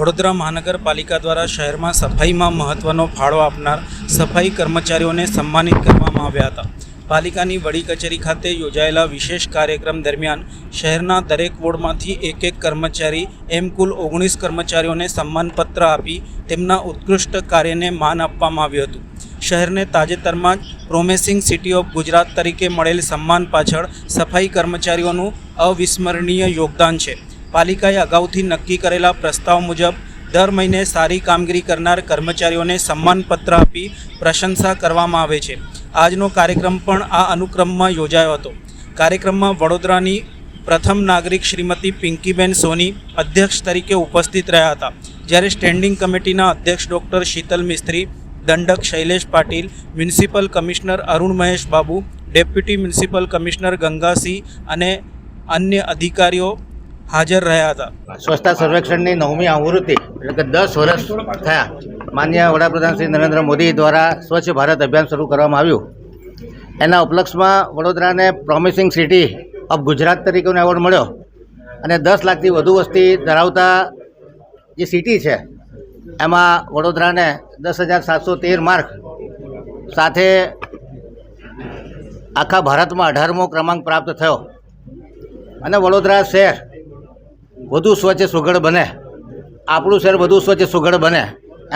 વડોદરા મહાનગરપાલિકા દ્વારા શહેરમાં સફાઈમાં મહત્ત્વનો ફાળો આપનાર સફાઈ કર્મચારીઓને સન્માનિત કરવામાં આવ્યા હતા. પાલિકાની વડી કચેરી ખાતે યોજાયેલા વિશેષ કાર્યક્રમ દરમિયાન શહેરના દરેક વોર્ડમાંથી એક એક કર્મચારી, એમ કુલ ઓગણીસ કર્મચારીઓને સન્માનપત્ર આપી તેમના ઉત્કૃષ્ટ કાર્યને માન આપવામાં આવ્યું હતું. શહેરને તાજેતરમાં જ પ્રોમેસિંગ સિટી ઓફ ગુજરાત તરીકે મળેલ સન્માન પાછળ સફાઈ કર્મચારીઓનું અવિસ્મરણીય યોગદાન છે. પાલિકાએ અગાઉથી નક્કી કરેલા પ્રસ્તાવ મુજબ દર મહિને સારી કામગીરી કરનાર કર્મચારીઓને સન્માનપત્ર આપી પ્રશંસા કરવામાં આવે છે. આજનો કાર્યક્રમ પણ આ અનુક્રમમાં યોજાયો હતો. કાર્યક્રમમાં વડોદરાની પ્રથમ નાગરિક શ્રીમતી પિંકીબેન સોની અધ્યક્ષ તરીકે ઉપસ્થિત રહ્યા હતા. જ્યારે સ્ટેન્ડિંગ કમિટીના અધ્યક્ષ ડૉક્ટર શીતલ મિસ્ત્રી, દંડક Shailesh Patil, municipal commissioner Arun Mahesh Babu, deputy municipal commissioner Ganga Singh અને અન્ય અધિકારીઓ હાજર રહ્યા હતા. સ્વચ્છતા સર્વેક્ષણની નવમી આવૃત્તિ એટલે કે દસ વર્ષ થયા માન્ય વડાપ્રધાન શ્રી નરેન્દ્ર મોદી દ્વારા સ્વચ્છ ભારત અભિયાન શરૂ કરવામાં આવ્યું. એના ઉપલક્ષમાં વડોદરાને પ્રોમિસિંગ સિટી ઓફ ગુજરાત તરીકેનો એવોર્ડ મળ્યો અને દસ લાખથી વધુ વસ્તી ધરાવતા જે સિટી છે, એમાં વડોદરાને દસ હજાર સાતસો તેર માર્ક સાથે આખા ભારતમાં અઢારમો ક્રમાંક પ્રાપ્ત થયો. અને વડોદરા શહેર વધુ સ્વચ્છ સુઘડ બને. આપણું શહેર વધુ સ્વચ્છ સુઘડ બને.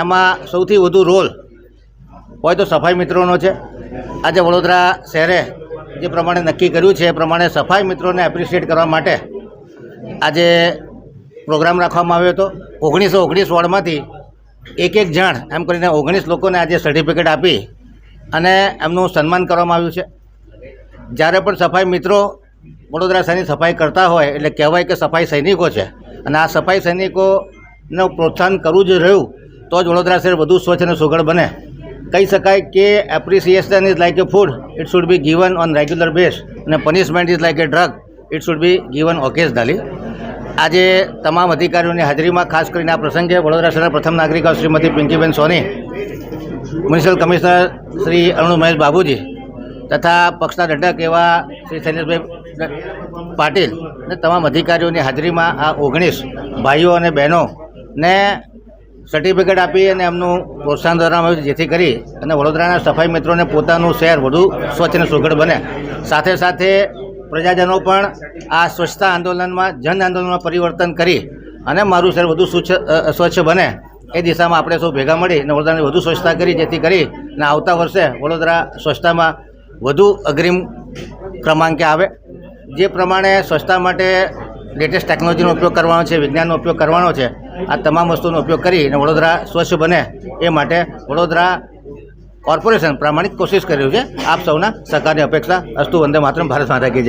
એમાં સૌથી વધુ રોલ હોય તો સફાઈ મિત્રોનો છે. આજે વડોદરા શહેરે જે પ્રમાણે નક્કી કર્યું છે, એ પ્રમાણે સફાઈ મિત્રોને એપ્રિશિએટ કરવા માટે આજે પ્રોગ્રામ રાખવામાં આવ્યો હતો. ઓગણીસો ઓગણીસ વોર્ડમાંથી એક એક જણ એમ કરીને ઓગણીસ લોકોને આજે સર્ટિફિકેટ આપી અને એમનું સન્માન કરવામાં આવ્યું છે. જ્યારે પણ સફાઈ મિત્રો વડોદરા શહેરની સફાઈ કરતા હોય એટલે કહેવાય કે સફાઈ સૈનિકો છે. અને આ સફાઈ સૈનિકોનું પ્રોત્સાહન કરવું જ રહ્યું, તો જ વડોદરા શહેર વધુ સ્વચ્છ અને સુઘડ બને. કહી શકાય કે appreciation is like a food it should be given on regular basis અને punishment is like a drug it should be given occasionally આજે તમામ અધિકારીઓની હાજરીમાં ખાસ કરીને આ પ્રસંગે વડોદરા શહેરના પ્રથમ નાગરિકો શ્રીમતી પિંકીબેન સોની, મ્યુનિસિપલ કમિશનર શ્રી અરુણ મહેશ બાબુજી તથા પક્ષના દંડક એવા શ્રી શૈલેષભાઈ પાટીલ અને તમામ અધિકારીઓની હાજરીમાં આ ઓગણીસ ભાઈઓ અને બહેનોને સર્ટિફિકેટ આપી અને એમનું પ્રોત્સાહન કરવામાં આવ્યું જેથી કરી અને વડોદરાના સફાઈ મિત્રોને પોતાનું શહેર વધુ સ્વચ્છ અને સુઘડ બને. સાથે સાથે પ્રજાજનો પણ આ સ્વચ્છતા આંદોલનમાં, જન આંદોલનમાં પરિવર્તન કરી અને મારું શહેર વધુ સ્વચ્છ બને. એ દિશામાં આપણે સૌ ભેગા મળી અને વડોદરાની વધુ સ્વચ્છતા કરી, જેથી કરી અને આવતા વર્ષે વડોદરા સ્વચ્છતામાં વધુ અગ્રિમ ક્રમાંકે આવે. જે પ્રમાણે સ્વચ્છતા માટે લેટેસ્ટ ટેકનોલોજીનો ઉપયોગ કરવાનો છે, વિજ્ઞાનનો ઉપયોગ કરવાનો છે, આ તમામ વસ્તુનો ઉપયોગ કરી અને વડોદરા સ્વચ્છ બને એ માટે વડોદરા કોર્પોરેશન પ્રામાણિક કોશિશ કર્યું છે. આપ સૌના સહકારની અપેક્ષા અસ્તુ વંદે માત્ર ભારત માતા કી